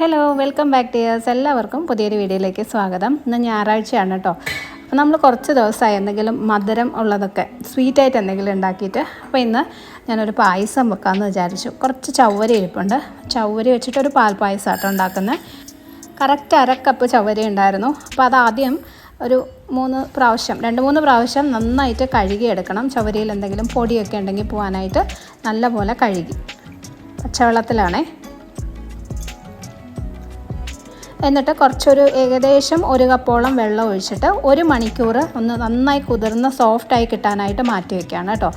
Hello welcome back to yours എല്ലാവർക്കും പുതിയൊരു വീഡിയോയിലേക്ക് സ്വാഗതം. ഇന്ന് ഞായറാഴ്ചയാണ് കേട്ടോ അപ്പോൾ നമ്മൾ കുറച്ച് ദിവസമായി എന്തെങ്കിലും മധുരം ഉള്ളതൊക്കെ സ്വീറ്റായിട്ട് എന്തെങ്കിലും ഉണ്ടാക്കിയിട്ട് അപ്പോൾ ഇന്ന് ഞാനൊരു പായസം വെക്കാമെന്ന് വിചാരിച്ചു. കുറച്ച് ചവ്വരി ഇരിപ്പുണ്ട്. ചവ്വരി വെച്ചിട്ടൊരു പാൽ പായസം ആട്ടോ ഉണ്ടാക്കുന്നത് കറക്റ്റ് അരക്കപ്പ് ചവ്വരി ഉണ്ടായിരുന്നു. അപ്പോൾ അതാദ്യം ഒരു മൂന്ന് പ്രാവശ്യം രണ്ട് മൂന്ന് പ്രാവശ്യം നന്നായിട്ട് കഴുകിയെടുക്കണം ചവരിയിൽ എന്തെങ്കിലും പൊടിയൊക്കെ ഉണ്ടെങ്കിൽ പോകാനായിട്ട് നല്ലപോലെ കഴുകി. പച്ചവെള്ളത്തിലാണേ. എന്നിട്ട് കുറച്ചൊരു ഏകദേശം ഒരു കപ്പോളം വെള്ളം ഒഴിച്ചിട്ട് ഒരു മണിക്കൂർ ഒന്ന് നന്നായി കുതിർന്ന് സോഫ്റ്റായി കിട്ടാനായിട്ട് മാറ്റി വെക്കുകയാണ് കേട്ടോ.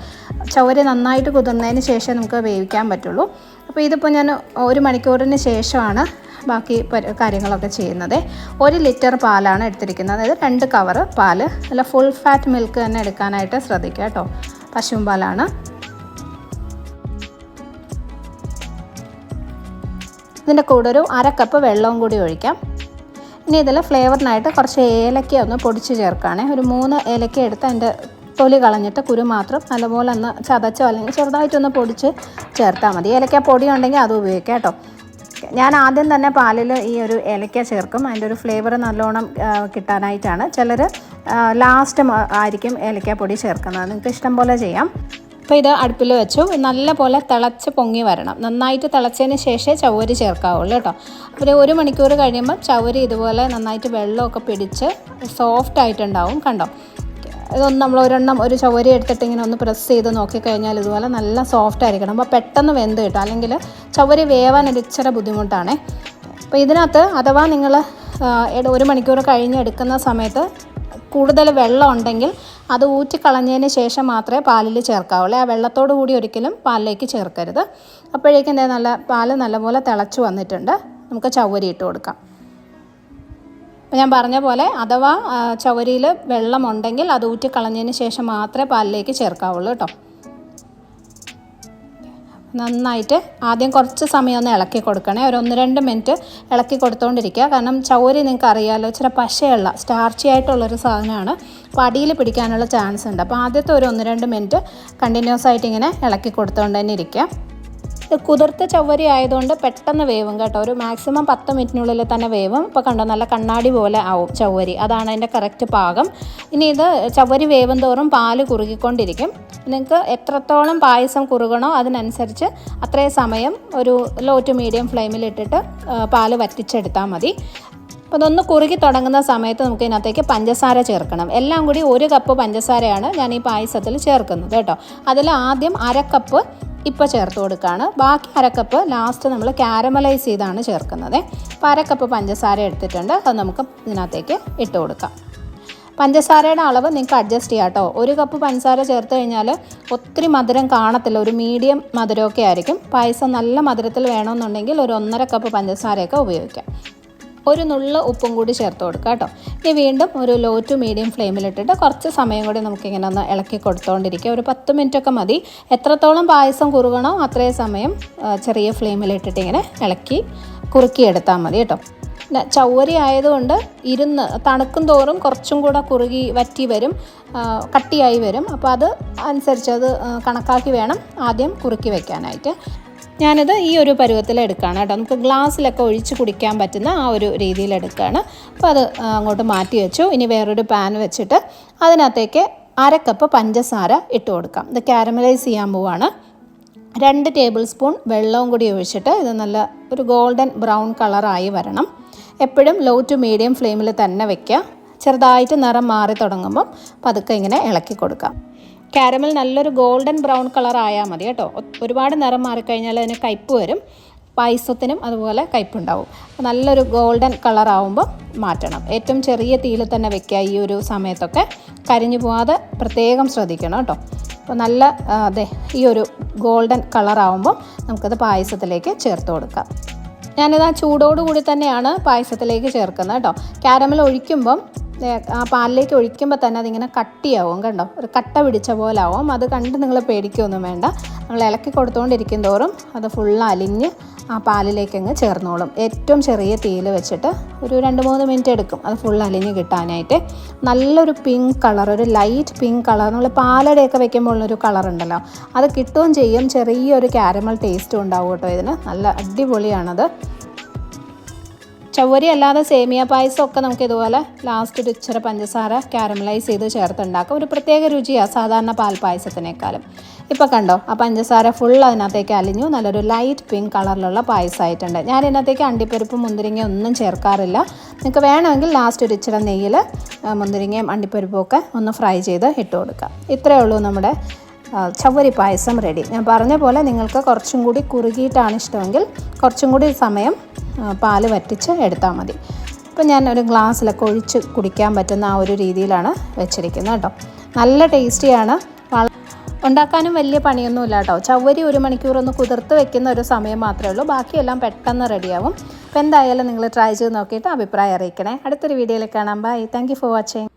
ചവര് നന്നായിട്ട് കുതിർന്നതിന് ശേഷം നമുക്ക് വേവിക്കാൻ പറ്റുള്ളൂ. അപ്പോൾ ഇതിപ്പോൾ ഞാൻ ഒരു മണിക്കൂറിന് ശേഷമാണ് ബാക്കി കാര്യങ്ങളൊക്കെ ചെയ്യുന്നത്. ഒരു ലിറ്റർ പാലാണ് എടുത്തിരിക്കുന്നത്. അതായത് രണ്ട് കവർ പാൽ. അല്ല ഫുൾ ഫാറ്റ് മിൽക്ക് തന്നെ എടുക്കാനായിട്ട് ശ്രദ്ധിക്കുക കേട്ടോ. പശുവും പാലാണ്. ഇതിന്റെ കൂടെ ഒരു അര കപ്പ് വെള്ളവും കൂടി ഒഴിക്കാം. ഇനി ഇതിൽ ഫ്ലേവറിനായിട്ട് കുറച്ച് ഏലക്ക ഒന്ന് പൊടിച്ച് ചേർക്കുകയാണേ. ഒരു മൂന്ന് ഏലക്ക എടുത്ത് അതിന്റെ തൊലി കളഞ്ഞിട്ട് കുരു മാത്രം നല്ലപോലെ ഒന്ന് ചതച്ചോ അല്ലെങ്കിൽ ചെറുതായിട്ടൊന്ന് പൊടിച്ച് ചേർത്താൽ മതി. ഏലക്ക പൊടി ഉണ്ടെങ്കിൽ അത് ഉപയോഗിക്കാം കേട്ടോ. ഞാൻ ആദ്യം തന്നെ പാലിൽ ഈ ഒരു ഏലക്ക ചേർക്കും. അതിന്റെ ഒരു ഫ്ലേവർ നല്ലോണം കിട്ടാനായിട്ടാണ്. ചിലർ ലാസ്റ്റ് ആയിരിക്കും ഏലക്ക പൊടി ചേർക്കുന്നത്. നിങ്ങൾക്ക് ഇഷ്ടം പോലെ ചെയ്യാം. അപ്പോൾ ഇത് അടുപ്പിൽ വെച്ചു. നല്ല പോലെ തിളച്ച് പൊങ്ങി വരണം. നന്നായിട്ട് തിളച്ചതിന് ശേഷമേ ചവരി ചേർക്കാവുള്ളൂ കേട്ടോ. ഒരു ഒരു മണിക്കൂർ കഴിയുമ്പോൾ ചവരി ഇതുപോലെ നന്നായിട്ട് വെള്ളമൊക്കെ പിടിച്ച് സോഫ്റ്റ് ആയിട്ടുണ്ടാവും കണ്ടോ? ഇതൊന്ന് നമ്മൾ ഒരെണ്ണം ഒരു ചവരി എടുത്തിട്ട് ഇങ്ങനെ ഒന്ന് പ്രസ് ചെയ്ത് നോക്കിക്കഴിഞ്ഞാൽ ഇതുപോലെ നല്ല സോഫ്റ്റ് ആയിരിക്കണം. അപ്പോൾ പെട്ടെന്ന് വെന്ത് കിട്ടും. അല്ലെങ്കിൽ ചവരി വേവാൻ ഒരു ഇച്ചിരി ബുദ്ധിമുട്ടാണ്. അപ്പോൾ ഇതിനകത്ത് അഥവാ നിങ്ങൾ ഒരു മണിക്കൂർ കഴിഞ്ഞ് എടുക്കുന്ന സമയത്ത് കൂടുതൽ വെള്ളം ഉണ്ടെങ്കിൽ അത് ഊറ്റിക്കളഞ്ഞതിന് ശേഷം മാത്രമേ പാലിൽ ചേർക്കാവുള്ളൂ. ആ വെള്ളത്തോടു കൂടി ഒരിക്കലും പാലിലേക്ക് ചേർക്കരുത്. അപ്പോഴേക്കും എന്താ നല്ല പാൽ നല്ലപോലെ തിളച്ചു വന്നിട്ടുണ്ട്. നമുക്ക് ചവരി ഇട്ട് കൊടുക്കാം. അപ്പോൾ ഞാൻ പറഞ്ഞ പോലെ അഥവാ ചവരിയിൽ വെള്ളമുണ്ടെങ്കിൽ അത് ഊറ്റിക്കളഞ്ഞതിന് ശേഷം മാത്രമേ പാലിലേക്ക് ചേർക്കാവുള്ളൂ കേട്ടോ. നന്നായിട്ട് ആദ്യം കുറച്ച് സമയം ഒന്ന് ഇളക്കി കൊടുക്കണേ. ഒരു ഒന്ന് രണ്ട് മിനിറ്റ് ഇളക്കി കൊടുത്തുകൊണ്ടിരിക്കുക കാരണം ചൗരി നിങ്ങൾക്ക് അറിയാമല്ലോ ഇച്ചിരി പശയുള്ള സ്റ്റാർച്ചി ആയിട്ടുള്ളൊരു സാധനമാണ്. അപ്പോൾ അടിയിൽ പിടിക്കാനുള്ള ചാൻസ് ഉണ്ട്. അപ്പോൾ ആദ്യത്തെ ഒരു ഒന്ന് രണ്ട് മിനിറ്റ് കണ്ടിന്യൂസ് ആയിട്ട് ഇങ്ങനെ ഇളക്കി കൊടുത്തുകൊണ്ട് തന്നെ ഇരിക്കുക. കുതിർത്ത ചവ്വരി ആയതുകൊണ്ട് പെട്ടെന്ന് വേവും കേട്ടോ. ഒരു മാക്സിമം പത്ത് മിനിറ്റിനുള്ളിൽ തന്നെ വേവും. ഇപ്പോൾ കണ്ടോ നല്ല കണ്ണാടി പോലെ ആവും ചവ്വരി. അതാണ് അതിന്റെ കറക്റ്റ് പാകം. ഇനി ഇത് ചവ്വരി വേവും തോറും പാൽ കുറുകിക്കൊണ്ടിരിക്കും. നിങ്ങൾക്ക് എത്രത്തോളം പായസം കുറുകണോ അതിനനുസരിച്ച് അത്രയും സമയം ഒരു ലോ ടു മീഡിയം ഫ്ലെയിമിൽ ഇട്ടിട്ട് പാൽ വറ്റിച്ചെടുത്താൽ മതി. അപ്പോൾ അതൊന്ന് കുറുകി തുടങ്ങുന്ന സമയത്ത് നമുക്ക് ഇതിനകത്തേക്ക് പഞ്ചസാര ചേർക്കണം. എല്ലാം കൂടി ഒരു കപ്പ് പഞ്ചസാരയാണ് ഞാൻ ഈ പായസത്തിൽ ചേർക്കുന്നത് കേട്ടോ. അതിൽ ആദ്യം അര കപ്പ് ഇപ്പോൾ ചേർത്ത് കൊടുക്കുകയാണ് ബാക്കി അരക്കപ്പ് കപ്പ് ലാസ്റ്റ് നമ്മൾ കാരമലൈസ് ചെയ്താണ് ചേർക്കുന്നത്. അപ്പോൾ അരക്കപ്പ് കപ്പ് പഞ്ചസാര എടുത്തിട്ടുണ്ട്. അത് നമുക്ക് ഇതിനകത്തേക്ക് ഇട്ട് കൊടുക്കാം. പഞ്ചസാരയുടെ അളവ് നിങ്ങൾക്ക് അഡ്ജസ്റ്റ് ചെയ്യാം കേട്ടോ ഒരു കപ്പ് പഞ്ചസാര ചേർത്ത് കഴിഞ്ഞാൽ ഒത്തിരി മധുരം കാണത്തില്ല. ഒരു മീഡിയം മധുരമൊക്കെ ആയിരിക്കും. പായസം നല്ല മധുരത്തിൽ വേണമെന്നുണ്ടെങ്കിൽ ഒരു ഒന്നര കപ്പ് പഞ്ചസാരയൊക്കെ ഉപയോഗിക്കാം. ഒരു നുള്ള ഉപ്പും കൂടി ചേർത്ത് കൊടുക്കുക കേട്ടോ. ഇനി വീണ്ടും ഒരു ലോ ടു മീഡിയം ഫ്ലെയിമിലിട്ടിട്ട് കുറച്ച് സമയം കൂടി നമുക്കിങ്ങനെ ഒന്ന് ഇളക്കി കൊടുത്തുകൊണ്ടിരിക്കുക ഒരു പത്ത് മിനിറ്റൊക്കെ മതി. എത്രത്തോളം പായസം കുറുകണോ അത്രയും സമയം ചെറിയ ഫ്ലെയിമിലിട്ടിട്ട് ഇങ്ങനെ ഇളക്കി കുറുക്കിയെടുത്താൽ മതി കേട്ടോ. ചവ്വരി ആയതുകൊണ്ട് ഇരുന്ന് തണുക്കും തോറും കുറച്ചും കൂടെ കുറുകി വറ്റി വരും കട്ടിയായി വരും. അപ്പോൾ അത് അനുസരിച്ച് അത് കണക്കാക്കി വേണം ആദ്യം കുറുക്കി വെക്കാനായിട്ട്. ഞാനിത് ഈ ഒരു പരുവത്തിൽ എടുക്കുകയാണ് കേട്ടോ. നമുക്ക് ഗ്ലാസ്സിലൊക്കെ ഒഴിച്ച് കുടിക്കാൻ പറ്റുന്ന ആ ഒരു രീതിയിൽ എടുക്കുകയാണ്. അപ്പോൾ അത് അങ്ങോട്ട് മാറ്റി വെച്ചു. ഇനി വേറൊരു പാൻ വെച്ചിട്ട് അതിനകത്തേക്ക് അര കപ്പ് പഞ്ചസാര ഇട്ട് കൊടുക്കാം. ഇത് കാരമലൈസ് ചെയ്യാൻ പോവാണ്. രണ്ട് ടേബിൾ സ്പൂൺ വെള്ളവും കൂടി ഒഴിച്ചിട്ട് ഇത് നല്ല ഒരു ഗോൾഡൻ ബ്രൗൺ കളറായി വരണം. എപ്പോഴും ലോ ടു മീഡിയം ഫ്ലെയിമിൽ തന്നെ വെക്കുക. ചെറുതായിട്ട് നിറം മാറി തുടങ്ങുമ്പം പതുക്കെ ഇങ്ങനെ ഇളക്കി കൊടുക്കാം. കാരമൽ നല്ലൊരു ഗോൾഡൻ ബ്രൗൺ കളർ ആയാൽ മതി കേട്ടോ. ഒരുപാട് നിറം മാറിക്കഴിഞ്ഞാൽ അതിന് കയ്പ്പ് വരും. പായസത്തിനും അതുപോലെ കയ്പ്പുണ്ടാവും നല്ലൊരു ഗോൾഡൻ കളർ ആവുമ്പോൾ മാറ്റണം. ഏറ്റവും ചെറിയ തീയിൽ തന്നെ വെക്കുക ഈ ഒരു സമയത്തൊക്കെ. കരിഞ്ഞു പോവാതെ പ്രത്യേകം ശ്രദ്ധിക്കണം കേട്ടോ. അപ്പോൾ നല്ല അതെ ഈ ഒരു ഗോൾഡൻ കളർ ആവുമ്പോൾ നമുക്കത് പായസത്തിലേക്ക് ചേർത്ത് കൊടുക്കാം. ഞാനിത് ആ ചൂടോടുകൂടി തന്നെയാണ് പായസത്തിലേക്ക് ചേർക്കുന്നത് കേട്ടോ. കാരമൽ ഒഴിക്കുമ്പം ആ പാലിലേക്ക് ഒഴിക്കുമ്പോൾ തന്നെ അതിങ്ങനെ കട്ടിയാവും കണ്ടോ? ഒരു കട്ട പിടിച്ച പോലെ ആവും അത് കണ്ട് നിങ്ങൾ പേടിക്കുകയൊന്നും വേണ്ട. നമ്മൾ ഇളക്കി കൊടുത്തുകൊണ്ടിരിക്കും തോറും അത് ഫുൾ അലിഞ്ഞ് ആ പാലിലേക്ക് അങ്ങ് ചേർന്നോളും. ഏറ്റവും ചെറിയ തീയിൽ വെച്ചിട്ട് ഒരു രണ്ട് മൂന്ന് മിനിറ്റ് എടുക്കും. അത് ഫുൾ അലിഞ്ഞ് കിട്ടാനായിട്ട്. നല്ലൊരു പിങ്ക് കളർ ഒരു ലൈറ്റ് പിങ്ക് കളർ നമ്മൾ പാലടയൊക്കെ വെക്കുമ്പോൾ ഒരു കളർ ഉണ്ടല്ലോ. അത് കിട്ടുകയും ചെയ്യും. ചെറിയൊരു ക്യാരമൽ ടേസ്റ്റും ഉണ്ടാവും കേട്ടോ ഇതിന്. നല്ല അടിപൊളിയാണത്. ചവ്വരി അല്ലാതെ സേമിയ പായസം ഒക്കെ നമുക്ക് ഇതുപോലെ ലാസ്റ്റ് ഒരു ഇച്ചിരി പഞ്ചസാര കാരമലൈസ് ചെയ്ത് ചേർത്തുണ്ടാക്കും. ഒരു പ്രത്യേക രുചിയാണ് സാധാരണ പാൽ പായസത്തിനേക്കാളും. ഇപ്പോൾ കണ്ടോ ആ പഞ്ചസാര ഫുൾ അതിനകത്തേക്ക് അലിഞ്ഞു. നല്ലൊരു ലൈറ്റ് പിങ്ക് കളറിലുള്ള പായസമായിട്ടുണ്ട്. ഞാൻ ഇതിനകത്തേക്ക് അണ്ടിപ്പരിപ്പ് മുന്തിരിങ്ങ ഒന്നും ചേർക്കാറില്ല. നിങ്ങൾക്ക് വേണമെങ്കിൽ ലാസ്റ്റ് ഒരു ഇച്ചിരി നെയ്യിൽ മുന്തിരിങ്ങയും അണ്ടിപ്പരിപ്പും ഒക്കെ ഒന്ന് ഫ്രൈ ചെയ്ത് ഇട്ട് കൊടുക്കാം. ഇത്രയേ ഉള്ളൂ നമ്മുടെ ചവ്വരി പായസം റെഡി ഞാൻ പറഞ്ഞ പോലെ നിങ്ങൾക്ക് കുറച്ചും കൂടി കുറുകിയിട്ടാണ് ഇഷ്ടമെങ്കിൽ കുറച്ചും കൂടി സമയം പാൽ വറ്റിച്ച് എടുത്താൽ മതി. ഇപ്പം ഞാൻ ഒരു ഗ്ലാസ്സിലൊക്കെ ഒഴിച്ച് കുടിക്കാൻ പറ്റുന്ന ആ ഒരു രീതിയിലാണ് വെച്ചിരിക്കുന്നത് കേട്ടോ. നല്ല ടേസ്റ്റിയാണ്. ഉണ്ടാക്കാനും വലിയ പണിയൊന്നുമില്ല കേട്ടോ. ചവ്വരി ഒരു മണിക്കൂർ ഒന്ന് കുതിർത്ത് വെക്കുന്ന ഒരു സമയം മാത്രമേ ഉള്ളൂ. ബാക്കിയെല്ലാം പെട്ടെന്ന് റെഡിയാവും അപ്പോൾ എന്തായാലും നിങ്ങൾ ട്രൈ ചെയ്ത് നോക്കിയിട്ട് അഭിപ്രായം അറിയിക്കണേ. അടുത്തൊരു വീഡിയോയിൽ കാണാം. Bye thank for watching